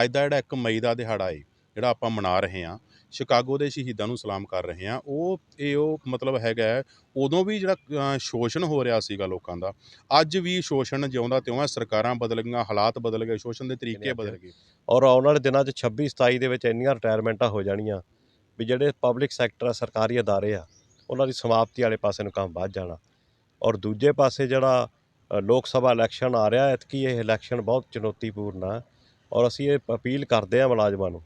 ਅੱਜ ਦਾ ਜਿਹੜਾ 1 ਮਈ ਦਾ ਦਿਹਾੜਾ ਏ ਜਿਹੜਾ ਆਪਾਂ ਮਨਾ ਰਹੇ ਹਾਂ ਸ਼ਿਕਾਗੋ ਦੇ ਸ਼ਹੀਦਾਂ ਨੂੰ ਸਲਾਮ ਕਰ ਰਹੇ ਹਾਂ ਉਹ ਇਹ ਉਹ ਮਤਲਬ ਹੈਗਾ ਉਦੋਂ ਵੀ ਜਿਹੜਾ ਸ਼ੋਸ਼ਣ ਹੋ ਰਿਹਾ ਸੀਗਾ ਲੋਕਾਂ ਦਾ ਅੱਜ ਵੀ ਸ਼ੋਸ਼ਣ ਜਿਉਂਦਾ ਤਿਉਂ ਹੈ ਸਰਕਾਰਾਂ ਬਦਲ ਗਈਆਂ ਹਾਲਾਤ ਬਦਲ ਗਏ ਸ਼ੋਸ਼ਣ ਦੇ ਤਰੀਕੇ ਬਦਲ ਗਏ। ਔਰ ਆਉਣ ਵਾਲੇ ਦਿਨਾਂ 'ਚ 26 27 ਦੇ ਵਿੱਚ ਇੰਨੀਆਂ ਰਿਟਾਇਰਮੈਂਟਾਂ ਹੋ ਜਾਣੀਆਂ ਵੀ ਜਿਹੜੇ ਪਬਲਿਕ ਸੈਕਟਰ ਆ ਸਰਕਾਰੀ ਅਦਾਰੇ ਆ ਉਹਨਾਂ ਦੀ ਸਮਾਪਤੀ ਵਾਲੇ ਪਾਸੇ ਨੂੰ ਕੰਮ ਵੱਧ ਜਾਣਾ। ਔਰ ਦੂਜੇ ਪਾਸੇ ਜਿਹੜਾ ਲੋਕ ਸਭਾ ਇਲੈਕਸ਼ਨ ਆ ਰਿਹਾ ਐਤਕੀ ਇਹ ਇਲੈਕਸ਼ਨ ਬਹੁਤ ਚੁਣੌਤੀਪੂਰਨ ਆ। ਔਰ ਅਸੀਂ ਇਹ ਅਪੀਲ ਕਰਦੇ ਹਾਂ ਮੁਲਾਜ਼ਮਾਂ ਨੂੰ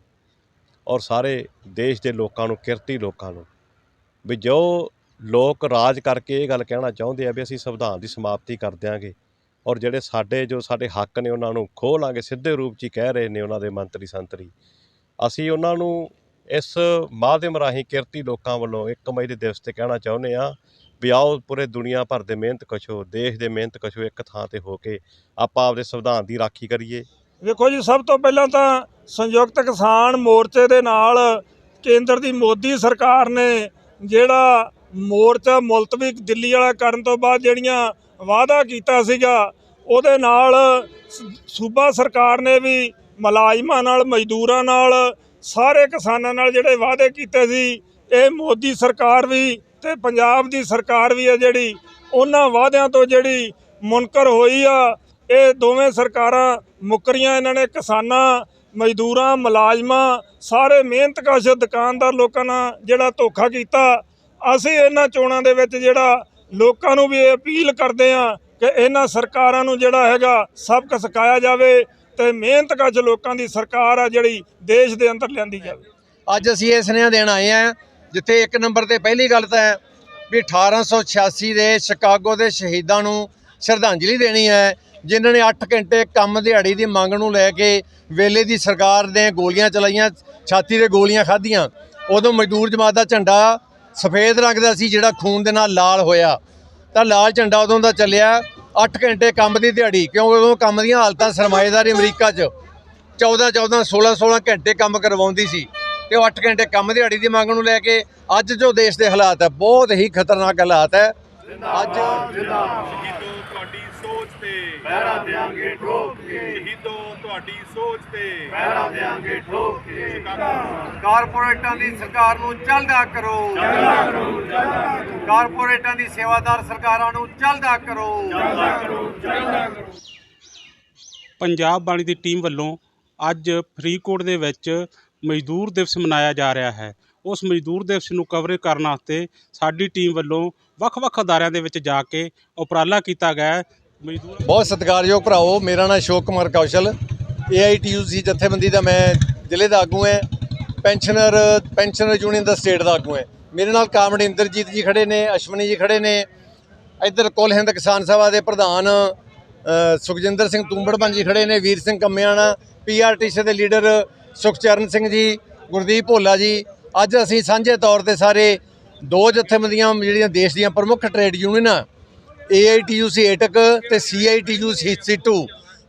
ਔਰ ਸਾਰੇ ਦੇਸ਼ ਦੇ ਲੋਕਾਂ ਨੂੰ, ਕਿਰਤੀ ਲੋਕਾਂ ਨੂੰ ਵੀ ਜੋ ਲੋਕ ਰਾਜ ਕਰਕੇ ਇਹ ਗੱਲ ਕਹਿਣਾ ਚਾਹੁੰਦੇ ਆ ਵੀ ਅਸੀਂ ਸੰਵਿਧਾਨ ਦੀ ਸਮਾਪਤੀ ਕਰ ਦਿਆਂਗੇ ਔਰ ਜਿਹੜੇ ਸਾਡੇ, ਜੋ ਸਾਡੇ ਹੱਕ ਨੇ ਉਹਨਾਂ ਨੂੰ ਖੋਹ ਲਾਂਗੇ, ਸਿੱਧੇ ਰੂਪ 'ਚ ਹੀ ਕਹਿ ਰਹੇ ਨੇ ਉਹਨਾਂ ਦੇ ਮੰਤਰੀ ਸੰਤਰੀ। ਅਸੀਂ ਉਹਨਾਂ ਨੂੰ ਇਸ ਮਾਧਿਅਮ ਰਾਹੀਂ ਕਿਰਤੀ ਲੋਕਾਂ ਵੱਲੋਂ 1 ਮਈ ਦੇ ਦਿਵਸ ਤੇ ਕਹਿਣਾ ਚਾਹੁੰਦੇ ਆ ਵੀ ਆਓ ਪੂਰੇ ਦੁਨੀਆ ਭਰ ਦੇ ਮਿਹਨਤ ਕਸ਼ੋ, ਦੇਸ਼ ਦੇ ਮਿਹਨਤ ਕਸ਼ੋ ਇੱਕ ਥਾਂ ਤੇ ਹੋ ਕੇ ਆਪਾਂ ਆਪਦੇ ਸੰਵਿਧਾਨ ਦੀ ਰਾਖੀ ਕਰੀਏ। ਵੇਖੋ ਜੀ, ਸਭ ਤੋਂ ਪਹਿਲਾਂ ਤਾਂ ਸੰਯੁਕਤ ਕਿਸਾਨ ਮੋਰਚੇ ਦੇ ਨਾਲ ਕੇਂਦਰ ਦੀ ਮੋਦੀ ਸਰਕਾਰ ਨੇ ਜਿਹੜਾ ਮੋਰਚਾ ਮੁਲਤਵੀ ਦਿੱਲੀ ਵਾਲਾ ਕਰਨ ਤੋਂ ਬਾਅਦ ਜਿਹੜੀਆਂ ਵਾਅਦਾ ਕੀਤਾ ਸੀਗਾ, ਉਹਦੇ ਨਾਲ ਸੂਬਾ ਸਰਕਾਰ ਨੇ ਵੀ ਮੁਲਾਜ਼ਮਾਂ ਨਾਲ, ਮਜ਼ਦੂਰਾਂ ਨਾਲ, ਸਾਰੇ ਕਿਸਾਨਾਂ ਨਾਲ ਜਿਹੜੇ ਵਾਅਦੇ ਕੀਤੇ ਸੀ, ਇਹ ਮੋਦੀ ਸਰਕਾਰ ਵੀ ਤੇ ਪੰਜਾਬ ਦੀ ਸਰਕਾਰ ਵੀ ਹੈ ਜਿਹੜੀ, ਉਹਨਾਂ ਵਾਅਦਿਆਂ ਤੋਂ ਜਿਹੜੀ ਮੁਨਕਰ ਹੋਈ ਆ ਇਹ ਦੋਵੇਂ ਸਰਕਾਰਾਂ ਮੁੱਕਰੀਆਂ ਇਹਨਾਂ ਨੇ, ਕਿਸਾਨਾਂ, ਮਜ਼ਦੂਰਾਂ, ਮੁਲਾਜ਼ਮਾਂ, ਸਾਰੇ ਮਿਹਨਤਕਸ਼ ਦੁਕਾਨਦਾਰ ਲੋਕਾਂ ਨਾਲ ਜਿਹੜਾ ਧੋਖਾ ਕੀਤਾ। ਅਸੀਂ ਇਹਨਾਂ ਚੋਣਾਂ ਦੇ ਵਿੱਚ ਜਿਹੜਾ ਲੋਕਾਂ ਨੂੰ ਵੀ ਇਹ ਅਪੀਲ ਕਰਦੇ ਆ ਕਿ ਇਹਨਾਂ ਸਰਕਾਰਾਂ ਨੂੰ ਜਿਹੜਾ ਹੈਗਾ ਸਬਕ ਸਿਖਾਇਆ ਜਾਵੇ ਤੇ ਮਿਹਨਤਕਸ਼ ਲੋਕਾਂ ਦੀ ਸਰਕਾਰ ਆ ਜਿਹੜੀ ਦੇਸ਼ ਦੇ ਅੰਦਰ ਲਿਆਂਦੀ ਜਾਵੇ। ਅੱਜ ਅਸੀਂ ਇਹ ਸੁਨੇਹਾ ਦੇਣ ਆਏ ਆ ਜਿੱਥੇ ਇੱਕ ਨੰਬਰ ਤੇ ਪਹਿਲੀ ਗੱਲ ਤਾਂ ਹੈ ਵੀ 1886 ਦੇ ਸ਼ਿਕਾਗੋ ਦੇ ਸ਼ਹੀਦਾਂ ਨੂੰ ਸ਼ਰਧਾਂਜਲੀ ਦੇਣੀ ਹੈ। ਜਿਨ੍ਹਾਂ ਨੇ 8 ਘੰਟੇ ਕੰਮ ਦਿਹਾੜੀ ਦੀ ਮੰਗ ਨੂੰ ਲੈ ਕੇ ਵੇਲੇ ਦੀ ਸਰਕਾਰ ਨੇ ਗੋਲੀਆਂ ਚਲਾਈਆਂ, ਛਾਤੀ ਤੇ ਗੋਲੀਆਂ ਖਾਧੀਆਂ। ਉਦੋਂ ਮਜ਼ਦੂਰ ਜਮਾਤ ਦਾ ਝੰਡਾ ਸਫੇਦ ਰੰਗ ਦਾ ਸੀ, ਜਿਹੜਾ ਖੂਨ ਦੇ ਨਾਲ ਲਾਲ ਹੋਇਆ। ਤਾਂ ਲਾਲ ਝੰਡਾ ਉਦੋਂ ਦਾ ਚੱਲਿਆ 8 ਘੰਟੇ ਕੰਮ ਦੀ ਦਿਹਾੜੀ, ਕਿਉਂਕਿ ਉਦੋਂ ਕੰਮ ਦੀਆਂ ਹਾਲਤਾਂ ਸਰਮਾਏਦਾਰੀ ਅਮਰੀਕਾ 'ਚ। 14 14 16 16 ਘੰਟੇ ਕੰਮ ਕਰਵਾਉਂਦੀ ਸੀ ਤੇ ਉਹ 8 ਘੰਟੇ ਕੰਮ ਦਿਹਾੜੀ ਦੀ ਮੰਗ ਨੂੰ ਲੈ ਕੇ ਅੱਜ ਜੋ ਦੇਸ਼ ਦੇ ਹਾਲਾਤ ਹੈ, ਬਹੁਤ ਹੀ ਖਤਰਨਾਕ ਹਾਲਾਤ ਹੈ। ਅੱਜ ਸ਼ਹੀਦੋ ਤੁਹਾਡੀ ਸੋਚ ਤੇ ਪਹਿਰਾ ਦੇਾਂਗੇ ਠੋਕ ਕੇ। ਸ਼ਹੀਦੋ ਤੁਹਾਡੀ ਸੋਚ ਤੇ ਪਹਿਰਾ ਦੇਾਂਗੇ ਠੋਕ ਕੇ। ਕਾਰਪੋਰੇਟਾਂ ਦੀ ਸਰਕਾਰ ਨੂੰ ਚੱਲਦਾ ਕਰੋ। ਚੱਲਦਾ ਕਰੋ ਕਾਰਪੋਰੇਟਾਂ ਦੀ ਸੇਵਾਦਾਰ ਸਰਕਾਰਾਂ ਨੂੰ ਚੱਲਦਾ ਕਰੋ। ਪੰਜਾਬ ਬਾਣੀ ਦੀ ਟੀਮ ਵੱਲੋਂ ਅੱਜ ਫਰੀਦਕੋਟ ਦੇ ਵਿੱਚ ਮਜ਼ਦੂਰ ਦਿਵਸ ਮਨਾਇਆ ਜਾ ਰਿਹਾ ਹੈ। ਉਸ ਮਜ਼ਦੂਰ ਦਿਵਸ ਨੂੰ ਕਵਰ ਕਰਨ ਵਾਸਤੇ ਸਾਡੀ ਟੀਮ ਵੱਲੋਂ ਵੱਖ-ਵੱਖ ਅਦਾਰਿਆਂ ਦੇ ਵਿੱਚ ਜਾ ਕੇ ਉਪਰਾਲਾ ਕੀਤਾ ਗਿਆ ਹੈ। ਮਜ਼ਦੂਰ ਬਹੁਤ ਸਤਿਕਾਰਯੋਗ ਭਰਾਓ ਮੇਰਾ ਨਾਮ ਅਸ਼ੋਕ ਕੁਮਾਰ ਕੌਸ਼ਲ। ਏਆਈਟੀਯੂਸੀ ਜਥੇਬੰਦੀ ਦਾ ਮੈਂ ਜ਼ਿਲ੍ਹੇ ਦਾ ਆਗੂ ਹੈ। ਪੈਨਸ਼ਨਰ ਪੈਨਸ਼ਨਰ ਯੂਨੀਅਨ ਦਾ ਸਟੇਟ ਦਾ ਆਗੂ ਹੈ। ਮੇਰੇ ਨਾਲ ਕਾਮੜ ਇੰਦਰਜੀਤ ਜੀ ਖੜੇ ਨੇ ਅਸ਼ਵਨੀ ਜੀ ਖੜੇ ਨੇ। ਇੱਧਰ ਕੁੱਲ ਹਿੰਦ ਕਿਸਾਨ ਸਭਾ ਦੇ ਪ੍ਰਧਾਨ ਅ, ਸੁਖਜਿੰਦਰ ਸਿੰਘ ਤੁੰਬੜਬਨ ਜੀ ਖੜੇ ਨੇ ਵੀਰ ਸਿੰਘ ਕੰਮਿਆਣਾ ਪੀਆਰਟੀਸੀ ਦੇ ਲੀਡਰ ਸੁਖਚਰਨ ਸਿੰਘ ਜੀ ਗੁਰਦੀਪ ਭੋਲਾ ਜੀ। ਅੱਜ ਅਸੀਂ ਸਾਂਝੇ ਤੌਰ ਤੇ ਸਾਰੇ ਦੋ ਜਥੇਬੰਦੀਆਂ ਜਿਹੜੀਆਂ ਦੇਸ਼ ਦੀਆਂ ਪ੍ਰਮੁੱਖ ਟ੍ਰੇਡ ਯੂਨੀਅਨਾਂ ਏਆਈਟੀਯੂਸੀ ਏਟਕ ਤੇ ਸੀਆਈਟੀਯੂ ਸੀ2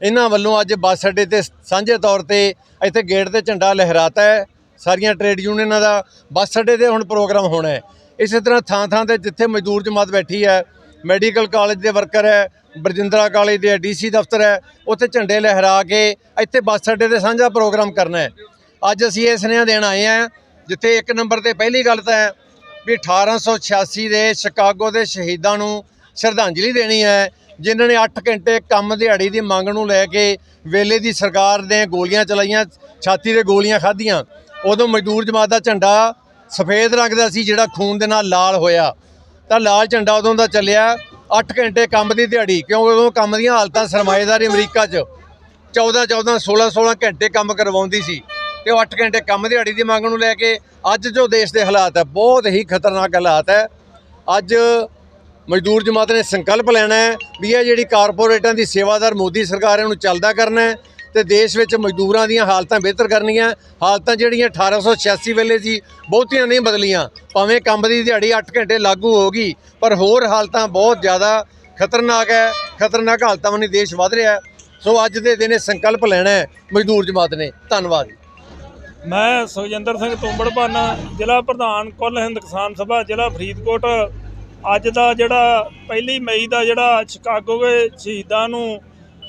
ਇਹਨਾਂ ਵੱਲੋਂ ਅੱਜ ਬੱਸ ਅੱਡੇ ਤੇ ਸਾਂਝੇ ਤੌਰ ਤੇ ਇੱਥੇ ਗੇਟ ਤੇ ਝੰਡਾ ਲਹਿਰਾਤਾ ਹੈ। ਸਾਰੀਆਂ ਟ੍ਰੇਡ ਯੂਨੀਅਨਾਂ ਦਾ ਬੱਸ ਅੱਡੇ ਤੇ ਹੁਣ ਪ੍ਰੋਗਰਾਮ ਹੋਣਾ ਹੈ। ਇਸੇ ਤਰ੍ਹਾਂ ਥਾਂ ਥਾਂ ਤੇ ਜਿੱਥੇ ਮਜ਼ਦੂਰ ਜਮਾਤ ਬੈਠੀ ਹੈ, ਮੈਡੀਕਲ ਕਾਲਜ ਦੇ ਵਰਕਰ ਹੈ, ਬਰਜਿੰਦਰਾ ਕਾਲਜ ਦੇ ਡੀਸੀ ਦਫ਼ਤਰ ਹੈ, ਉੱਥੇ ਝੰਡੇ ਲਹਿਰਾ ਕੇ ਇੱਥੇ ਬੱਸ ਅੱਡੇ ਤੇ ਸਾਂਝਾ ਪ੍ਰੋਗਰਾਮ ਕਰਨਾ ਹੈ। ਅੱਜ ਅਸੀਂ ਇਹ ਸੁਨੇਹਾ ਦੇਣ ਆਏ ਹਾਂ, ਜਿੱਥੇ ਇੱਕ ਨੰਬਰ ਤੇ ਪਹਿਲੀ ਗੱਲ ਤਾਂ ਵੀ 1886 ਦੇ ਸ਼ਿਕਾਗੋ ਦੇ ਸ਼ਹੀਦਾਂ ਨੂੰ ਸ਼ਰਧਾਂਜਲੀ ਦੇਣੀ ਹੈ, ਜਿਨ੍ਹਾਂ ਨੇ 8 ਘੰਟੇ ਕੰਮ ਦਿਹਾੜੀ ਦੀ ਮੰਗ ਨੂੰ ਲੈ ਕੇ ਵੇਲੇ ਦੀ ਸਰਕਾਰ ਨੇ ਗੋਲੀਆਂ ਚਲਾਈਆਂ, ਛਾਤੀ ਤੇ ਗੋਲੀਆਂ ਖਾਧੀਆਂ। ਉਦੋਂ ਮਜ਼ਦੂਰ ਜਮਾਤ ਦਾ ਝੰਡਾ ਸਫੇਦ ਰੰਗ ਦਾ ਸੀ, ਜਿਹੜਾ ਖੂਨ ਦੇ ਨਾਲ ਲਾਲ ਹੋਇਆ। ਤਾਂ ਲਾਲ ਝੰਡਾ ਉਦੋਂ ਦਾ ਚੱਲਿਆ 8 ਘੰਟੇ ਕੰਮ ਦੀ ਦਿਹਾੜੀ ਕਿਉਂਕਿ ਉਦੋਂ ਕੰਮ ਦੀਆਂ ਹਾਲਤਾਂ ਸਰਮਾਏਦਾਰੀ ਅਮਰੀਕਾ 'ਚ। 14 14 16 16 ਘੰਟੇ ਕੰਮ ਕਰਵਾਉਂਦੀ ਸੀ। ਤੇ ਉਹ 8 ਘੰਟੇ ਕੰਮ ਦਿਹਾੜੀ ਦੀ ਮੰਗ ਨੂੰ ਲੈ ਕੇ ਅੱਜ ਜੋ ਦੇਸ਼ ਦੇ ਹਾਲਾਤ ਹੈ, ਬਹੁਤ ਹੀ ਖਤਰਨਾਕ ਹਾਲਾਤ ਹੈ। ਅੱਜ ਮਜ਼ਦੂਰ ਜਮਾਤ ਨੇ ਸੰਕਲਪ ਲੈਣਾ ਹੈ ਵੀ ਇਹ ਜਿਹੜੀ ਕਾਰਪੋਰੇਟਾਂ ਦੀ ਸੇਵਾਦਾਰ ਮੋਦੀ ਸਰਕਾਰ ਹੈ, ਉਹਨੂੰ ਚੱਲਦਾ ਕਰਨਾ ਹੈ ਤੇ ਦੇਸ਼ ਵਿੱਚ ਮਜ਼ਦੂਰਾਂ ਦੀਆਂ ਹਾਲਤਾਂ ਬਿਹਤਰ ਕਰਨੀਆਂ ਹਾਲਤਾਂ ਜਿਹੜੀਆਂ 1886 ਵੇਲੇ ਸੀ, ਬਹੁਤੀਆਂ ਨਹੀਂ ਬਦਲੀਆਂ। ਭਾਵੇਂ ਕੰਮ ਦੀ ਦਿਹਾੜੀ 8 ਘੰਟੇ ਲਾਗੂ ਹੋ ਗਈ ਪਰ ਹੋਰ ਹਾਲਤਾਂ ਬਹੁਤ ਜ਼ਿਆਦਾ ਖਤਰਨਾਕ ਹੈ। ਖਤਰਨਾਕ ਹਾਲਤਾਂ ਵੱਲ ਦੇਸ਼ ਵਧ ਰਿਹਾ ਸੋ ਅੱਜ ਦੇ ਦਿਨ ਇਹ ਸੰਕਲਪ ਲੈਣਾ ਹੈ ਮਜ਼ਦੂਰ ਜਮਾਤ ਨੇ। ਧੰਨਵਾਦ ਮੈਂ ਸੁਖਜਿੰਦਰ ਸਿੰਘ ਤੁੰਬੜਪਨ, ਜ਼ਿਲ੍ਹਾ ਪ੍ਰਧਾਨ ਕੁੱਲ ਹਿੰਦ ਕਿਸਾਨ ਸਭਾ, ਜ਼ਿਲ੍ਹਾ ਫਰੀਦਕੋਟ। ਅੱਜ ਦਾ ਜਿਹੜਾ ਪਹਿਲੀ ਮਈ ਦਾ ਜਿਹੜਾ ਸ਼ਿਕਾਗੋ ਦੇ ਸ਼ਹੀਦਾਂ ਨੂੰ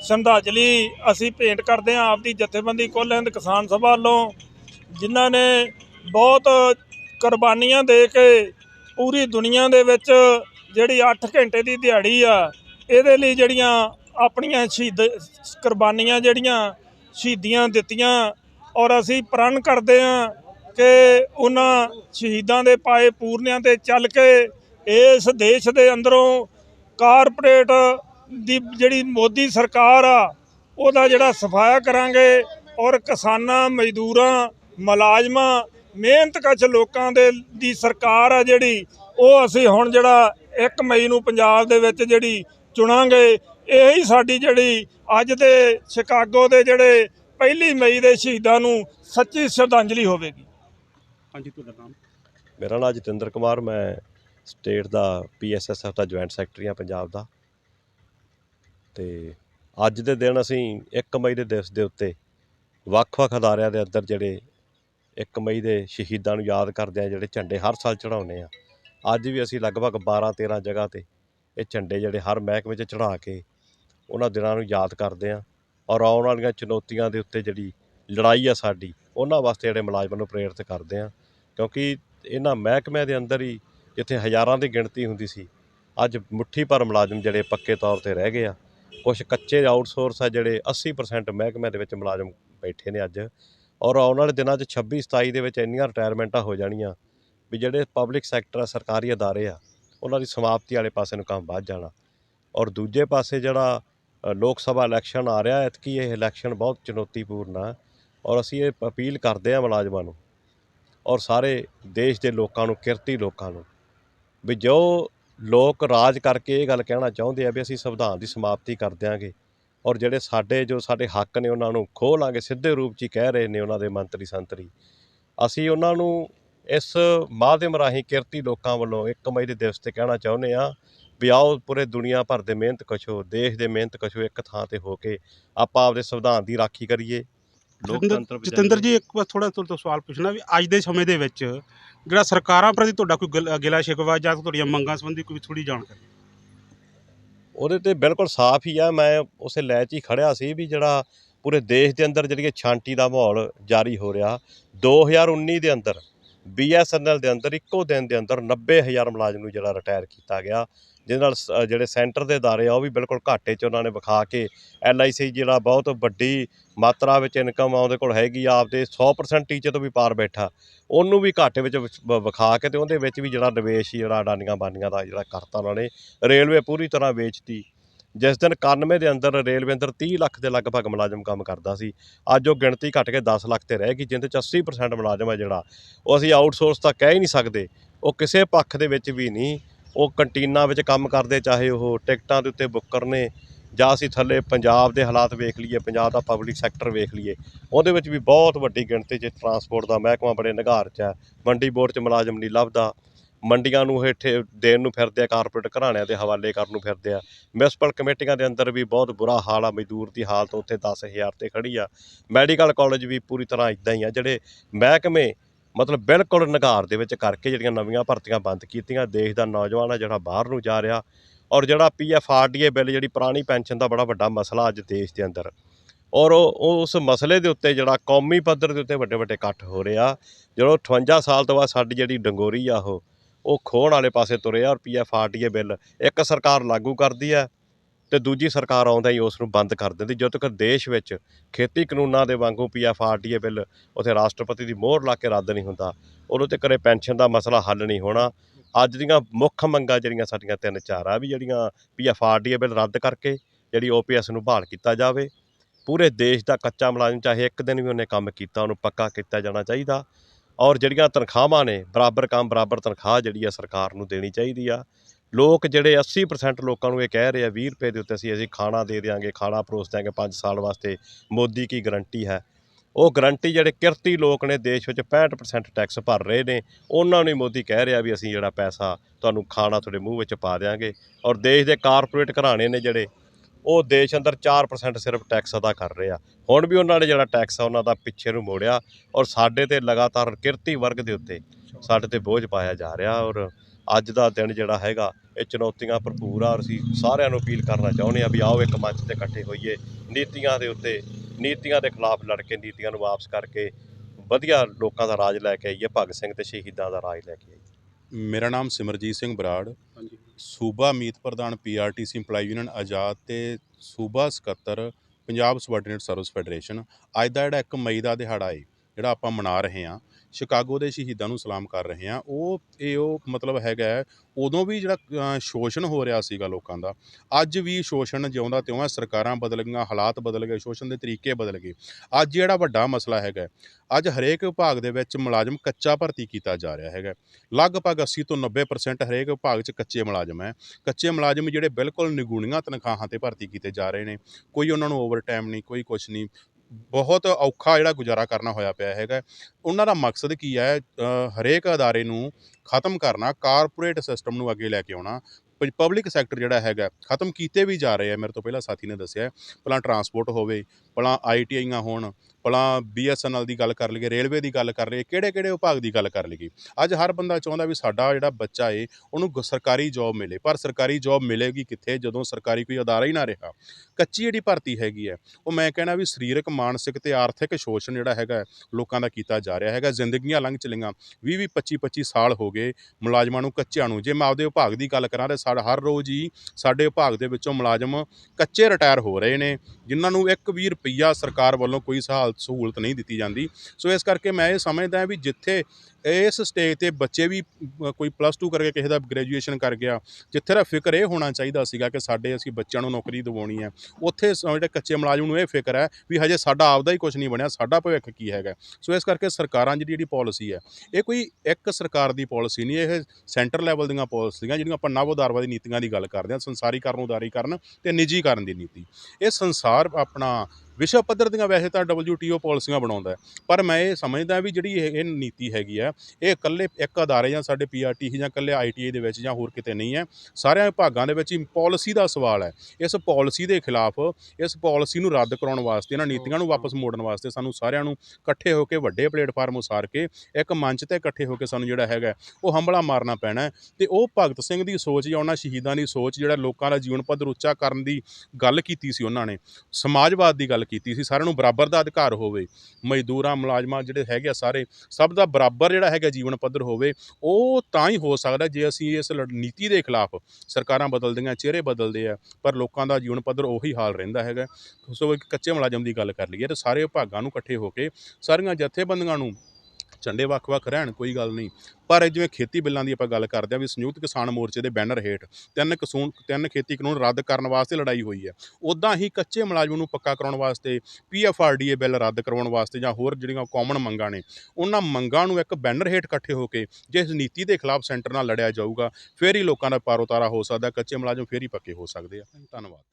ਸ਼ਰਧਾਂਜਲੀ ਅਸੀਂ ਭੇਂਟ ਕਰਦੇ ਹਾਂ ਆਪਦੀ ਜਥੇਬੰਦੀ ਕੁੱਲ ਹਿੰਦ ਕਿਸਾਨ ਸਭਾ ਵੱਲੋਂ, ਜਿਨ੍ਹਾਂ ਨੇ ਬਹੁਤ ਕੁਰਬਾਨੀਆਂ ਦੇ ਕੇ ਪੂਰੀ ਦੁਨੀਆ ਦੇ ਵਿੱਚ ਜਿਹੜੀ 8 ਘੰਟੇ ਦੀ ਦਿਹਾੜੀ ਆ, ਇਹਦੇ ਲਈ ਜਿਹੜੀਆਂ ਆਪਣੀਆਂ ਸ਼ਹੀਦ ਕੁਰਬਾਨੀਆਂ ਜਿਹੜੀਆਂ ਸ਼ਹੀਦੀਆਂ ਦਿੱਤੀਆਂ ਔਰ ਅਸੀਂ ਪ੍ਰਣ ਕਰਦੇ ਹਾਂ ਕਿ ਉਹਨਾਂ ਸ਼ਹੀਦਾਂ ਦੇ ਪਾਏ ਪੂਰਨਿਆਂ ਤੇ ਚੱਲ ਕੇ ਇਸ ਦੇਸ਼ ਦੇ ਅੰਦਰੋਂ ਕਾਰਪੋਰੇਟ ਦੀ ਜਿਹੜੀ ਮੋਦੀ ਸਰਕਾਰ ਆ, ਉਹਦਾ ਜਿਹੜਾ ਸਫਾਇਆ ਕਰਾਂਗੇ ਔਰ ਕਿਸਾਨਾਂ, ਮਜ਼ਦੂਰਾਂ, ਮੁਲਾਜ਼ਮਾਂ ਮਿਹਨਤਕਸ਼ ਲੋਕਾਂ ਦੇ ਦੀ ਸਰਕਾਰ ਆ ਜਿਹੜੀ, ਉਹ ਅਸੀਂ ਹੁਣ ਜਿਹੜਾ 1 ਮਈ ਨੂੰ ਪੰਜਾਬ ਦੇ ਵਿੱਚ ਜਿਹੜੀ ਚੁਣਾਂਗੇ, ਇਹੀ ਸਾਡੀ ਜਿਹੜੀ ਅੱਜ ਦੇ ਸ਼ਿਕਾਗੋ ਦੇ ਜਿਹੜੇ ਪਹਿਲੀ ਮਈ ਦੇ ਸ਼ਹੀਦਾਂ ਨੂੰ ਸੱਚੀ ਸ਼ਰਧਾਂਜਲੀ ਹੋਵੇਗੀ। ਹਾਂਜੀ ਤੁਹਾਡਾ ਨਾਮ? ਮੇਰਾ ਨਾਮ ਜਤਿੰਦਰ ਕੁਮਾਰ ਮੈਂ ਸਟੇਟ ਦਾ ਪੀਐਸਐਸਐਫ ਦਾ ਜੁਆਇੰਟ ਸੈਕਟਰੀ ਹਾਂ ਪੰਜਾਬ ਦਾ। ਤੇ ਅੱਜ ਦੇ ਦਿਨ ਅਸੀਂ 1 ਮਈ ਦੇ ਦਿਵਸ ਦੇ ਉੱਤੇ ਵੱਖ-ਵੱਖ ਅਦਾਰਿਆਂ ਦੇ ਅੰਦਰ ਜਿਹੜੇ 1 ਮਈ ਦੇ ਸ਼ਹੀਦਾਂ ਨੂੰ ਯਾਦ ਕਰਦੇ ਆ ਜਿਹੜੇ ਝੰਡੇ ਹਰ ਸਾਲ ਚੜਾਉਂਦੇ ਆ ਅੱਜ ਵੀ ਅਸੀਂ ਲਗਭਗ 12-13 ਜਗ੍ਹਾ ਤੇ ਇਹ ਝੰਡੇ ਜਿਹੜੇ ਹਰ ਮਹਿਕਮੇ 'ਚ ਚੜਾ ਕੇ ਉਹਨਾਂ ਦਿਨਾਂ ਨੂੰ ਯਾਦ ਕਰਦੇ ਆ ਔਰ ਆਉਣ ਵਾਲੀਆਂ ਚੁਣੌਤੀਆਂ ਦੇ ਉੱਤੇ ਜਿਹੜੀ ਲੜਾਈ ਆ ਸਾਡੀ, ਉਹਨਾਂ ਵਾਸਤੇ ਜਿਹੜੇ ਮੁਲਾਜ਼ਮਾਂ ਨੂੰ ਪ੍ਰੇਰਿਤ ਕਰਦੇ ਆ। ਕਿਉਂਕਿ ਇਹਨਾਂ ਮਹਿਕਮਿਆਂ ਦੇ ਅੰਦਰ ਹੀ ਜਿੱਥੇ ਹਜ਼ਾਰਾਂ ਦੀ ਗਿਣਤੀ ਹੁੰਦੀ ਸੀ, ਅੱਜ ਮੁੱਠੀ ਭਰ ਮੁਲਾਜ਼ਮ ਜਿਹੜੇ ਪੱਕੇ ਤੌਰ ਤੇ ਰਹਿ ਗਏ ਆ। ਕੁਝ ਕੱਚੇ ਆਊਟਸੋਰਸ ਆ ਜਿਹੜੇ 80% ਮਹਿਕਮਿਆਂ ਦੇ ਵਿੱਚ ਮੁਲਾਜ਼ਮ ਬੈਠੇ ਨੇ ਅੱਜ। ਔਰ ਆਉਣ ਵਾਲੇ ਦਿਨਾਂ 'ਚ 26 27 ਦੇ ਵਿੱਚ ਇੰਨੀਆਂ ਰਿਟਾਇਰਮੈਂਟਾਂ ਹੋ ਜਾਣੀਆਂ ਵੀ ਜਿਹੜੇ ਪਬਲਿਕ ਸੈਕਟਰ ਆ, ਸਰਕਾਰੀ ਅਦਾਰੇ ਆ, ਉਹਨਾਂ ਦੀ ਸਮਾਪਤੀ ਵਾਲੇ ਪਾਸੇ ਨੂੰ ਕੰਮ ਵੱਧ ਜਾਣਾ। ਔਰ ਦੂਜੇ ਪਾਸੇ ਜਿਹੜਾ ਲੋਕ ਸਭਾ ਇਲੈਕਸ਼ਨ ਆ ਰਿਹਾ, ਐਤਕੀ ਇਹ ਇਲੈਕਸ਼ਨ ਬਹੁਤ ਚੁਣੌਤੀਪੂਰਨ ਆ ਔਰ ਅਸੀਂ ਇਹ ਅਪੀਲ ਕਰਦੇ ਆ ਮੁਲਾਜ਼ਮਾਂ ਨੂੰ ਔਰ ਸਾਰੇ ਦੇਸ਼ ਦੇ ਲੋਕਾਂ ਨੂੰ, ਕਿਰਤੀ ਲੋਕਾਂ ਨੂੰ ਵੀ ਜੋ ਲੋਕ ਰਾਜ ਕਰਕੇ ਇਹ ਗੱਲ ਕਹਿਣਾ ਚਾਹੁੰਦੇ ਆ ਵੀ ਅਸੀਂ ਸੰਵਿਧਾਨ ਦੀ ਸਮਾਪਤੀ ਕਰ ਦਿਆਂਗੇ ਔਰ ਜਿਹੜੇ ਸਾਡੇ, ਜੋ ਸਾਡੇ ਹੱਕ ਨੇ ਉਹਨਾਂ ਨੂੰ ਖੋਹ ਲਾਂਗੇ, ਸਿੱਧੇ ਰੂਪ 'ਚ ਹੀ ਕਹਿ ਰਹੇ ਨੇ ਉਹਨਾਂ ਦੇ ਮੰਤਰੀ ਸੰਤਰੀ। ਅਸੀਂ ਉਹਨਾਂ ਨੂੰ ਇਸ ਮਾਧਿਅਮ ਰਾਹੀਂ ਕਿਰਤੀ ਲੋਕਾਂ ਵੱਲੋਂ 1 ਮਈ ਦੇ ਦਿਵਸ ਤੇ ਕਹਿਣਾ ਚਾਹੁੰਦੇ ਆ ਵੀ ਆਓ ਪੂਰੇ ਦੁਨੀਆ ਭਰ ਦੇ ਮਿਹਨਤ ਕਸ਼ੋ ਦੇਸ਼ ਦੇ ਮਿਹਨਤ ਕਸ਼ੋ ਇੱਕ ਥਾਂ ਤੇ ਹੋ ਕੇ ਆਪਾਂ ਆਪਦੇ ਸੰਵਿਧਾਨ ਦੀ ਰਾਖੀ ਕਰੀਏ। ਲੋਕਤੰਤਰ ਜਤਿੰਦਰ ਜਤਿੰਦਰ ਜੀ ਇੱਕ ਵਾਰ ਥੋੜਾ ਤੁਹਾਡੇ ਤੋਂ ਸਵਾਲ ਪੁੱਛਣਾ ਵੀ ਅੱਜ ਦੇ ਸਮੇਂ ਦੇ ਵਿੱਚ ਜਿਹੜਾ ਸਰਕਾਰਾਂ ਪ੍ਰਤੀ ਤੁਹਾਡਾ ਕੋਈ ਗਿਲ- ਸ਼ਿਕਵਾ ਜਾਂ ਤੁਹਾਡੀਆਂ ਮੰਗਾਂ ਸੰਬੰਧੀ ਕੋਈ ਥੋੜੀ ਜਾਣਕਾਰੀ? ਉਹਦੇ ਤੇ ਬਿਲਕੁਲ ਸਾਫ਼ ਹੀ ਆ ਮੈਂ ਉਸੇ ਲੈ 'ਚ ਹੀ ਖੜਿਆ ਸੀ ਵੀ ਜਿਹੜਾ ਪੂਰੇ ਦੇਸ਼ ਦੇ ਅੰਦਰ ਜਿਹੜੀ ਛਾਂਟੀ ਦਾ ਮਾਹੌਲ ਜਾਰੀ ਹੋ ਰਿਹਾ 2019 ਦੇ ਅੰਦਰ BSNL ਦੇ ਅੰਦਰ ਇੱਕੋ ਦਿਨ ਦੇ ਅੰਦਰ 90000 ਮੁਲਾਜ਼ਮ ਨੂੰ ਜਿਹੜਾ ਰਿਟਾਇਰ ਕੀਤਾ ਗਿਆ। ਜਿਹਦੇ ਨਾਲ ਸ- ਜਿਹੜੇ ਸੈਂਟਰ ਦੇ ਅਦਾਰੇ ਆ, ਉਹ ਵੀ ਬਿਲਕੁਲ ਘਾਟੇ 'ਚ ਉਹਨਾਂ ਨੇ ਵਿਖਾ ਕੇ LIC ਜਿਹੜਾ ਬਹੁਤ ਵੱਡੀ ਮਾਤਰਾ ਵਿੱਚ ਇਨਕਮ ਆ, ਉਹਦੇ ਕੋਲ ਹੈਗੀ ਆ, ਆਪਦੇ 100% ਟੀਚਰ ਤੋਂ ਵੀ ਪਾਰ ਬੈਠਾ। ਉਹਨੂੰ ਵੀ ਘਾਟੇ ਵਿੱਚ ਵਿਚ- ਵ- ਵਿਖਾ ਕੇ ਤੇ ਉਹਦੇ ਵਿੱਚ ਵੀ ਜਿਹੜਾ ਨਿਵੇਸ਼ ਹੀ ਜਿਹੜਾ ਅਡਾਨੀਆਂ ਬਾਨੀਆਂ ਦਾ ਜਿਹੜਾ ਕਰਤਾ ਉਹਨਾਂ ਨੇ, ਰੇਲਵੇ ਪੂਰੀ ਤਰ੍ਹਾਂ ਵੇਚਤੀ। ਜਿਸ ਦਿਨ 91 ਦੇ ਅੰਦਰ ਰੇਲਵੇ ਅੰਦਰ 30 ਲੱਖ ਦੇ ਲਗਭਗ ਮੁਲਾਜ਼ਮ ਕੰਮ ਕਰਦਾ ਸੀ। ਅੱਜ ਉਹ ਗਿਣਤੀ ਘਟ ਕੇ 10 ਲੱਖ ਤੇ ਰਹਿ ਗਈ ਜਿਹਦੇ ਚ 80% ਮੁਲਾਜ਼ਮ ਹੈ ਜਿਹੜਾ। ਉਹ ਅਸੀਂ ਆਊਟਸੋਰਸ ਤਾਂ ਕਹਿ ਹੀ ਨਹੀਂ ਸਕਦੇ। ਉਹ ਕਿਸੇ ਪੱਖ ਦੇ ਵਿੱਚ ਵੀ ਨਹੀਂ ਉਹ ਕੰਟੀਨਾਂ ਵਿੱਚ ਕੰਮ ਕਰਦੇ, ਚਾਹੇ ਉਹ ਟਿਕਟਾਂ ਦੇ ਉੱਤੇ ਬੁੱਕਰ ਨੇ ਜਾਂ ਅਸੀਂ ਥੱਲੇ ਪੰਜਾਬ ਦੇ ਹਾਲਾਤ ਵੇਖ ਲਈਏ, ਪੰਜਾਬ ਦਾ ਪਬਲਿਕ ਸੈਕਟਰ ਵੇਖ ਲਈਏ, ਉਹਦੇ ਵਿੱਚ ਵੀ ਬਹੁਤ ਵੱਡੀ ਗਿਣਤੀ 'ਚ ਟਰਾਂਸਪੋਰਟ ਦਾ ਮਹਿਕਮਾ ਬੜੇ ਨਿਗਾਰ 'ਚ ਹੈ। ਮੰਡੀ ਬੋਰਡ 'ਚ ਮੁਲਾਜ਼ਮ ਨਹੀਂ ਲੱਭਦਾ, ਮੰਡੀਆਂ ਨੂੰ ਹੇਠੇ ਦੇਣ ਨੂੰ ਫਿਰਦੇ ਆ ਕਾਰਪੋਰੇਟ ਘਰਾਣਿਆਂ ਦੇ ਹਵਾਲੇ ਕਰਨ ਨੂੰ ਫਿਰਦੇ ਆ। ਮਿਊਨਿਸਪਲ ਕਮੇਟੀਆਂ ਦੇ ਅੰਦਰ ਵੀ ਬਹੁਤ ਬੁਰਾ ਹਾਲ ਆ, ਮਜ਼ਦੂਰ ਦੀ ਹਾਲਤ ਉੱਥੇ 10000 ਤੇ ਖੜੀ ਆ। ਮੈਡੀਕਲ ਕਾਲਜ ਵੀ ਪੂਰੀ ਤਰ੍ਹਾਂ ਇਦਾਂ ਹੀ ਆ, ਜਿਹੜੇ ਮਹਿਕਮੇ ਮਤਲਬ ਬਿਲਕੁਲ ਨਿਘਾਰ ਦੇ ਵਿੱਚ ਕਰਕੇ ਜਿਹੜੀਆਂ ਨਵੀਆਂ ਭਰਤੀਆਂ ਬੰਦ ਕੀਤੀਆਂ, ਦੇਸ਼ ਦਾ ਨੌਜਵਾਨ ਆ ਜਿਹੜਾ ਬਾਹਰ ਨੂੰ ਜਾ ਰਿਹਾ ਔਰ ਜਿਹੜਾ ਪੀਐਫਆਰਡੀਏ ਬਿੱਲ, ਜਿਹੜੀ ਪੁਰਾਣੀ ਪੈਨਸ਼ਨ ਦਾ ਬੜਾ ਵੱਡਾ ਮਸਲਾ ਅੱਜ ਦੇਸ਼ ਦੇ ਅੰਦਰ। ਔਰ ਉਹ ਉਹ ਉਸ ਮਸਲੇ ਦੇ ਉੱਤੇ ਜਿਹੜਾ ਕੌਮੀ ਪੱਧਰ ਦੇ ਉੱਤੇ ਵੱਡੇ ਵੱਡੇ ਇਕੱਠ ਹੋ ਰਿਹਾ, ਜਦੋਂ 58 ਸਾਲ ਤੋਂ ਬਾਅਦ ਸਾਡੀ ਜਿਹੜੀ ਡੰਗੋਰੀ ਆ ਉਹ ਉਹ ਖੋਹਣ ਵਾਲੇ ਪਾਸੇ ਤੁਰੇ ਆ ਔਰ ਪੀਐਫਆਰਡੀਏ ਬਿੱਲ ਇੱਕ ਸਰਕਾਰ ਲਾਗੂ ਕਰਦੀ ਹੈ। ਤੇ ਦੂਜੀ ਸਰਕਾਰ ਆਉਂਦਾ ਹੀ ਉਸ ਨੂੰ ਬੰਦ ਕਰ ਦਿੰਦੀ। ਜਦੋਂ ਤੱਕ ਦੇਸ਼ ਵਿੱਚ ਖੇਤੀ ਕਾਨੂੰਨਾਂ ਦੇ ਵਾਂਗੂ ਪੀਐਫਆਰਡੀਏ ਬਿੱਲ ਉਥੇ ਰਾਸ਼ਟਰਪਤੀ ਦੀ ਮੋਹਰ ਲਾ ਕੇ ਰੱਦ ਨਹੀਂ ਹੁੰਦਾ ਉਦੋਂ ਤੇ ਕਰੇ ਪੈਨਸ਼ਨ ਦਾ ਮਸਲਾ ਹੱਲ ਨਹੀਂ ਹੋਣਾ। ਅੱਜ ਦੀਆਂ ਮੁੱਖ ਮੰਗਾਂ ਜਿਹੜੀਆਂ ਸਾਡੀਆਂ ਤਿੰਨ ਚਾਰ ਆ ਵੀ ਜਿਹੜੀਆਂ ਪੀਐਫਆਰਡੀਏ ਬਿੱਲ ਰੱਦ ਕਰਕੇ ਜਿਹੜੀ ਓਪੀਐਸ ਨੂੰ ਬਹਾਲ ਕੀਤਾ ਜਾਵੇ। ਪੂਰੇ ਦੇਸ਼ ਦਾ ਕੱਚਾ ਮੁਲਾਜ਼ਮ ਚਾਹੇ ਇੱਕ ਦਿਨ ਵੀ ਉਹਨੇ ਕੰਮ ਕੀਤਾ, ਉਹਨੂੰ ਪੱਕਾ ਕੀਤਾ ਜਾਣਾ ਚਾਹੀਦਾ। ਔਰ ਜਿਹੜੀਆਂ ਤਨਖਾਹਾਂ ਨੇ, ਬਰਾਬਰ ਕੰਮ, ਬਰਾਬਰ ਤਨਖਾਹ ਜਿਹੜੀ ਆ ਸਰਕਾਰ ਨੂੰ ਦੇਣੀ ਚਾਹੀਦੀ ਆ। ਲੋਕ ਜਿਹੜੇ 80% ਲੋਕਾਂ ਨੂੰ ਇਹ ਕਹਿ ਰਹੇ ਆ 20 ਰੁਪਏ ਦੇ ਉੱਤੇ ਅਸੀਂ ਅਸੀਂ ਖਾਣਾ ਦੇ ਦਿਆਂਗੇ, ਖਾਣਾ ਪਰੋਸ ਦਿਆਂਗੇ 5 ਸਾਲ ਵਾਸਤੇ, ਮੋਦੀ ਕੀ ਗਰੰਟੀ ਹੈ? ਉਹ ਗਰੰਟੀ ਜਿਹੜੇ ਕਿਰਤੀ ਲੋਕ ਨੇ, ਦੇਸ਼ ਵਿੱਚ 65% ਟੈਕਸ ਭਰ ਰਹੇ ਨੇ, ਉਹਨਾਂ ਨੂੰ ਮੋਦੀ ਕਹਿ ਰਿਹਾ ਵੀ ਅਸੀਂ ਜਿਹੜਾ ਪੈਸਾ ਤੁਹਾਨੂੰ ਖਾਣਾ ਤੁਹਾਡੇ ਮੂੰਹ ਵਿੱਚ ਪਾ ਦਿਆਂਗੇ ਔਰ ਦੇਸ਼ ਦੇ ਕਾਰਪੋਰੇਟ ਘਰਾਣੇ ਨੇ ਜਿਹੜੇ, ਉਹ ਦੇਸ਼ ਅੰਦਰ 4% ਸਿਰਫ ਟੈਕਸ ਅਦਾ ਕਰ ਰਹੇ ਆ। ਹੁਣ ਵੀ ਉਹਨਾਂ ਨੇ ਜਿਹੜਾ ਟੈਕਸ ਆ, ਉਹਨਾਂ ਦਾ ਪਿੱਛੇ ਨੂੰ ਮੋੜਿਆ ਔਰ ਸਾਡੇ ਤੇ ਲਗਾਤਾਰ ਕਿਰਤੀ ਵਰਗ ਦੇ ਉੱਤੇ ਸਾਡੇ ਤੇ ਬੋਝ ਪਾਇਆ ਜਾ ਰਿਹਾ ਔਰ ਅੱਜ ਦਾ ਦਿਨ ਜਿਹੜਾ ਹੈਗਾ ਇਹ ਚੁਣੌਤੀਆਂ ਭਰਪੂਰ ਆ। ਔਰ ਅਸੀਂ ਸਾਰਿਆਂ ਨੂੰ ਅਪੀਲ ਕਰਨਾ ਚਾਹੁੰਦੇ ਆ ਵੀ ਆਓ ਇੱਕ ਮੰਚ ਤੇ ਇਕੱਠੇ ਹੋਈਏ। ਨੀਤੀਆਂ ਦੇ ਉੱਤੇ ਨੀਤੀਆਂ ਦੇ ਖਿਲਾਫ ਲੜ ਕੇ ਨੀਤੀਆਂ ਨੂੰ ਵਾਪਸ ਕਰਕੇ ਵਧੀਆ ਲੋਕਾਂ ਦਾ ਰਾਜ ਲੈ ਕੇ ਆਈਏ ਭਗਤ ਸਿੰਘ ਤੇ ਸ਼ਹੀਦਾਂ ਦਾ ਰਾਜ ਲੈ ਕੇ ਆਈਏ। ਮੇਰਾ ਨਾਮ ਸਿਮਰਜੀਤ ਸਿੰਘ ਬਰਾੜ। ਹਾਂਜੀ। ਸੂਬਾ ਮੀਤ ਪ੍ਰਧਾਨ ਪੀਆਰਟੀਸੀ ਇੰਪਲਾਈ ਯੂਨੀਅਨ ਆਜ਼ਾਦ ਤੇ ਸੂਬਾ ਸਕੱਤਰ ਪੰਜਾਬ ਸਬਆਰਡੀਨੇਟ ਸਰਵਿਸ ਫੈਡਰੇਸ਼ਨ ਅੱਜ ਦਾ ਜਿਹੜਾ 1 ਮਈ ਦਾ ਦਿਹਾੜਾ ਹੈ ਜਿਹੜਾ ਆਪਾਂ ਮਨਾ ਰਹੇ ਹਾਂ, ਸ਼ਿਕਾਗੋ ਦੇ ਸ਼ਹੀਦਾਂ ਨੂੰ ਸਲਾਮ ਕਰ ਰਹੇ ਹਾਂ, ਉਹ ਇਹ ਉਹ ਮਤਲਬ ਹੈਗਾ ਉਦੋਂ ਵੀ ਜਿਹੜਾ ਸ਼ੋਸ਼ਣ ਹੋ ਰਿਹਾ ਸੀਗਾ ਲੋਕਾਂ ਦਾ, ਅੱਜ ਵੀ ਸ਼ੋਸ਼ਣ ਜਿਉਂਦਾ ਤਿਉਂ ਹੈ, ਸਰਕਾਰਾਂ ਬਦਲ ਗਈਆਂ, ਹਾਲਾਤ ਬਦਲ ਗਏ, ਸ਼ੋਸ਼ਣ ਦੇ ਤਰੀਕੇ ਬਦਲ ਗਏ। ਅੱਜ ਜਿਹੜਾ ਵੱਡਾ ਮਸਲਾ ਹੈਗਾ ਅੱਜ ਹਰੇਕ ਵਿਭਾਗ ਦੇ ਵਿੱਚ ਮੁਲਾਜ਼ਮ ਕੱਚਾ ਭਰਤੀ ਕੀਤਾ ਜਾ ਰਿਹਾ ਹੈਗਾ ਲਗਭਗ 80 ਤੋਂ 90% ਹਰੇਕ ਵਿਭਾਗ 'ਚ ਕੱਚੇ ਮੁਲਾਜ਼ਮ ਹੈ। ਕੱਚੇ ਮੁਲਾਜ਼ਮ ਜਿਹੜੇ ਬਿਲਕੁਲ ਨਿਗੂਣੀਆਂ ਤਨਖਾਹਾਂ ਤੇ ਭਰਤੀ ਕੀਤੇ ਜਾ ਰਹੇ ਨੇ, ਕੋਈ ਉਹਨਾਂ ਨੂੰ ਓਵਰਟਾਈਮ ਨਹੀਂ, ਕੋਈ ਕੁਛ ਨਹੀਂ। ਬਹੁਤ ਔਖਾ ਜਿਹੜਾ ਗੁਜ਼ਾਰਾ ਕਰਨਾ ਹੋਇਆ ਪਿਆ ਹੈਗਾ। ਉਹਨਾਂ ਦਾ ਮਕਸਦ ਕੀ ਹੈ? ਹਰੇਕ ਅਦਾਰੇ ਨੂੰ ਖਤਮ ਕਰਨਾ, ਕਾਰਪੋਰੇਟ ਸਿਸਟਮ ਨੂੰ ਅੱਗੇ ਲੈ ਕੇ ਆਉਣਾ। ਪਬਲਿਕ ਸੈਕਟਰ ਜਿਹੜਾ ਹੈਗਾ, ਖਤਮ ਕੀਤੇ ਵੀ ਜਾ ਰਹੇ ਆ। ਮੇਰੇ ਤੋਂ ਪਹਿਲਾਂ ਸਾਥੀ ਨੇ ਦੱਸਿਆ ਪਹਿਲਾਂ ਟਰਾਂਸਪੋਰਟ ਹੋਵੇ ਪਹਿਲਾਂ ਆਈਟੀਆਈਆਂ ਹੋਣ ਪਹਿਲਾਂ ਬੀਐਸਐਨਐਲ ਦੀ ਗੱਲ ਕਰ ਲਈਏ, ਰੇਲਵੇ ਦੀ ਗੱਲ ਕਰ ਲਈਏ ਕਿਹੜੇ ਕਿਹੜੇ ਵਿਭਾਗ ਦੀ ਗੱਲ ਕਰ ਲਈਏ। ਅੱਜ ਹਰ ਬੰਦਾ ਚਾਹੁੰਦਾ ਵੀ ਸਾਡਾ ਜਿਹੜਾ ਬੱਚਾ ਏ, ਉਹਨੂੰ ਗ- ਸਰਕਾਰੀ ਜੌਬ ਮਿਲੇ, ਪਰ ਸਰਕਾਰੀ ਜੌਬ ਮਿਲੇਗੀ ਕਿੱਥੇ ਜਦੋਂ ਸਰਕਾਰੀ ਕੋਈ ਅਦਾਰਾ ਹੀ ਨਾ ਰਿਹਾ। ਕੱਚੀ ਜਿਹੜੀ ਭਰਤੀ ਹੈਗੀ ਹੈ, ਉਹ ਮੈਂ ਕਹਿਣਾ ਵੀ ਸਰੀਰਕ, ਮਾਨਸਿਕ ਤੇ ਆਰਥਿਕ ਸ਼ੋਸ਼ਣ ਜਿਹੜਾ ਹੈਗਾ ਲੋਕਾਂ ਦਾ ਕੀਤਾ ਜਾ ਰਿਹਾ ਹੈਗਾ। ਜ਼ਿੰਦਗੀਆਂ ਲੰਘ ਚਲੀਆਂ 20 20 25 25 ਸਾਲ ਹੋ ਗਏ ਮੁਲਾਜ਼ਮਾਂ ਨੂੰ ਕੱਚਿਆਂ ਨੂੰ। ਜੇ ਮੈਂ ਆਪਦੇ ਵਿਭਾਗ ਦੀ ਗੱਲ ਕਰਾਂ ਤਾਂ ਸਾਡਾ, ਹਰ ਰੋਜ਼ ਹੀ ਸਾਡੇ ਵਿਭਾਗ ਦੇ ਵਿੱਚੋਂ ਮੁਲਾਜ਼ਮ ਕੱਚੇ ਰਿਟਾਇਰ ਹੋ ਰਹੇ ਨੇ, ਜਿਨ੍ਹਾਂ ਨੂੰ ਇੱਕ ਵੀ ਰੁਪਈਆ ਸਰਕਾਰ ਵੱਲੋਂ ਕੋਈ ਸਹਾਲ ਸਹੂਲਤ ਨਹੀਂ ਦਿੱਤੀ ਜਾਂਦੀ। ਸੋ ਇਸ ਕਰਕੇ ਮੈਂ ਇਹ ਸਮਝਦਾ ਵੀ ਜਿੱਥੇ ਇਸ ਸਟੇਜ ਤੇ ਬੱਚੇ ਵੀ ਅ, ਕੋਈ ਪਲੱਸ 2 ਕਰਕੇ ਕਿਸੇ ਦਾ ਗ੍ਰੈਜੂਏਸ਼ਨ ਕਰ ਗਿਆ ਜਿੱਥੇ ਦਾ ਫਿਕਰ ਇਹ ਹੋਣਾ ਚਾਹੀਦਾ ਸੀਗਾ ਕਿ ਸਾਡੇ ਅਸੀਂ ਬੱਚਿਆਂ ਨੂੰ ਨੌਕਰੀ ਦਿਵਾਉਣੀ ਹੈ। ਉੱਥੇ ਸ- ਜਿਹੜੇ ਕੱਚੇ ਮੁਲਾਜ਼ਮ ਨੂੰ ਇਹ ਫਿਕਰ ਹੈ ਵੀ ਹਜੇ ਸਾਡਾ ਆਪਦਾ ਹੀ ਕੁਝ ਨਹੀਂ ਬਣਿਆ ਸਾਡਾ ਭਵਿੱਖ ਕੀ ਹੈਗਾ। ਸੋ ਇਸ ਕਰਕੇ ਸਰਕਾਰਾਂ ਦੀ ਜਿਹੜੀ ਪਾਲਿਸੀ ਹੈ ਇਹ ਕੋਈ ਇੱਕ ਸਰਕਾਰ ਦੀ ਪਾਲਿਸੀ ਨਹੀਂ ਇਹ ਸੈਂਟਰ ਲੈਵਲ ਦੀਆਂ ਪਾਲਿਸੀਆਂ ਜਿਹੜੀਆਂ ਆਪਾਂ ਨਵ ਉਦਾਰਵਾਦੀ ਨੀਤੀਆਂ ਦੀ ਗੱਲ ਕਰਦੇ ਹਾਂ ਸੰਸਾਰੀਕਰਨ ਉਦਾਰੀਕਰਨ ਤੇ ਨਿੱਜੀਕਰਨ ਦੀ ਨੀਤੀ। ਇਹ ਸੰਸਾਰ ਆਪਣਾ ਵਿਸ਼ਵ ਪੱਧਰ ਦੀਆਂ ਵੈਸੇ ਤਾਂ WTO ਪਾਲਿਸੀਆਂ ਬਣਾਉਂਦਾ ਹੈ ਪਰ ਮੈਂ ਇਹ ਸਮਝਦਾ ਵੀ ਜਿਹੜੀ ਇਹ ਇਹ ਨੀਤੀ ਹੈਗੀ ਆ ਇਹ ਇਕੱਲੇ ਇੱਕ ਅਦਾਰੇ ਜਾਂ ਸਾਡੇ ਪੀਆਰਟੀ ਜਾਂ ਇਕੱਲੇ ਆਈਟੀਆਈ ਦੇ ਵਿੱਚ ਜਾਂ ਹੋਰ ਕਿਤੇ ਨਹੀਂ ਹੈ। ਸਾਰਿਆਂ ਵਿਭਾਗਾਂ ਦੇ ਵਿੱਚ ਹੀ ਪਾਲਿਸੀ ਦਾ ਸਵਾਲ ਹੈ। ਇਸ ਪਾਲਿਸੀ ਦੇ ਖਿਲਾਫ, ਇਸ ਪਾਲਿਸੀ ਨੂੰ ਰੱਦ ਕਰਾਉਣ ਵਾਸਤੇ, ਇਹਨਾਂ ਨੀਤੀਆਂ ਨੂੰ ਵਾਪਸ ਮੋੜਨ ਵਾਸਤੇ ਸਾਨੂੰ ਸਾਰਿਆਂ ਨੂੰ ਇਕੱਠੇ ਹੋ ਕੇ ਵੱਡੇ ਪਲੇਟਫਾਰਮ ਉਸਾਰ ਕੇ, ਇੱਕ ਮੰਚ ਤੇ ਇਕੱਠੇ ਹੋ ਕੇ ਸਾਨੂੰ ਜਿਹੜਾ ਹੈਗਾ, ਉਹ ਹੰਬਲਾ ਮਾਰਨਾ ਪੈਣਾ ਹੈ। ਤੇ ਉਹ ਭਗਤ ਸਿੰਘ ਦੀ ਸੋਚ ਜਾਂ ਉਹਨਾਂ ਸ਼ਹੀਦਾਂ ਦੀ ਸੋਚ ਜਿਹੜਾ ਲੋਕਾਂ ਦਾ ਜੀਵਨ ਪੱਧਰ ਉੱਚਾ ਕਰਨ ਦੀ ਗੱਲ ਕੀਤੀ ਸੀ ਉਹਨਾਂ ਨੇ, ਸਮਾਜਵਾਦ ਦੀ ਗੱਲ ਕੀਤੀ ਸੀ, ਸਾਰਿਆਂ ਨੂੰ ਬਰਾਬਰ ਦਾ ਅਧਿਕਾਰ ਹੋਵੇ। ਮਜ਼ਦੂਰਾਂ, ਮੁਲਾਜ਼ਮਾਂ ਜਿਹੜੇ ਹੈਗੇ ਆ ਸਾਰੇ, ਸਭ ਦਾ ਬਰਾਬਰ ਜਿਹੜਾ ਜਿਹੜਾ ਹੈਗਾ ਜੀਵਨ ਪੱਧਰ ਹੋਵੇ, ਉਹ ਤਾਂ ਹੀ ਹੋ ਸਕਦਾ ਜੇ ਅਸੀਂ ਇਸ ਲੜ- ਨੀਤੀ ਦੇ ਖਿਲਾਫ ਸਰਕਾਰਾਂ ਬਦਲਦੀਆਂ, ਚਿਹਰੇ ਬਦਲਦੇ ਆ, ਪਰ ਲੋਕਾਂ ਦਾ ਜੀਵਨ ਪੱਧਰ ਉਹੀ ਹਾਲ ਰਹਿੰਦਾ ਹੈਗਾ। ਸੋ ਇੱਕ ਕੱਚੇ ਮੁਲਾਜ਼ਮ ਦੀ ਗੱਲ ਕਰ ਲਈਏ, ਤਾਂ ਸਾਰੇ ਵਿਭਾਗਾਂ ਨੂੰ ਇਕੱਠੇ ਹੋ ਕੇ ਸਾਰੀਆਂ ਜਥੇਬੰਦੀਆਂ ਨੂੰ ਝੰਡੇ ਵੱਖ-ਵੱਖ ਰਹਿਣ, ਕੋਈ ਗੱਲ ਨਹੀਂ। ਪਰ ਜਿਵੇਂ ਖੇਤੀ ਬਿੱਲਾਂ ਦੀ ਆਪਾਂ ਗੱਲ ਕਰਦੇ ਆ ਵੀ ਸੰਯੁਕਤ ਕਿਸਾਨ ਮੋਰਚੇ ਦੇ ਬੈਨਰ ਹੇਠ ਤਿੰਨ ਕਸੂਨ, ਤਿੰਨ ਖੇਤੀ ਕਾਨੂੰਨ ਰੱਦ ਕਰਨ ਵਾਸਤੇ ਲੜਾਈ ਹੋਈ ਹੈ। ਉਦਾਂ ਹੀ ਕੱਚੇ ਮੁਲਾਜ਼ਮ ਨੂੰ ਪੱਕਾ ਕਰਾਉਣ ਵਾਸਤੇ ਪੀਐਫਆਰਡੀਏ ਬਿੱਲ ਰੱਦ ਕਰਵਾਉਣ ਵਾਸਤੇ ਜਾਂ ਹੋਰ ਜਿਹੜੀਆਂ ਕਾਮਨ ਮੰਗਾਂ ਨੇ, ਉਹਨਾਂ ਮੰਗਾਂ ਨੂੰ ਇੱਕ ਬੈਨਰ ਹੇਠ ਇਕੱਠੇ ਹੋ ਕੇ ਜਿਸ ਨੀਤੀ ਦੇ ਖਿਲਾਫ ਸੈਂਟਰ ਨਾਲ ਲੜਿਆ ਜਾਊਗਾ, ਫਿਰ ਹੀ ਲੋਕਾਂ ਦਾ ਪਾਰੋਤਾਰਾ ਹੋ ਸਕਦਾ, ਕੱਚੇ ਮੁਲਾਜ਼ਮ ਫਿਰ ਹੀ ਪੱਕੇ ਹੋ ਸਕਦੇ ਆ। ਧੰਨਵਾਦ।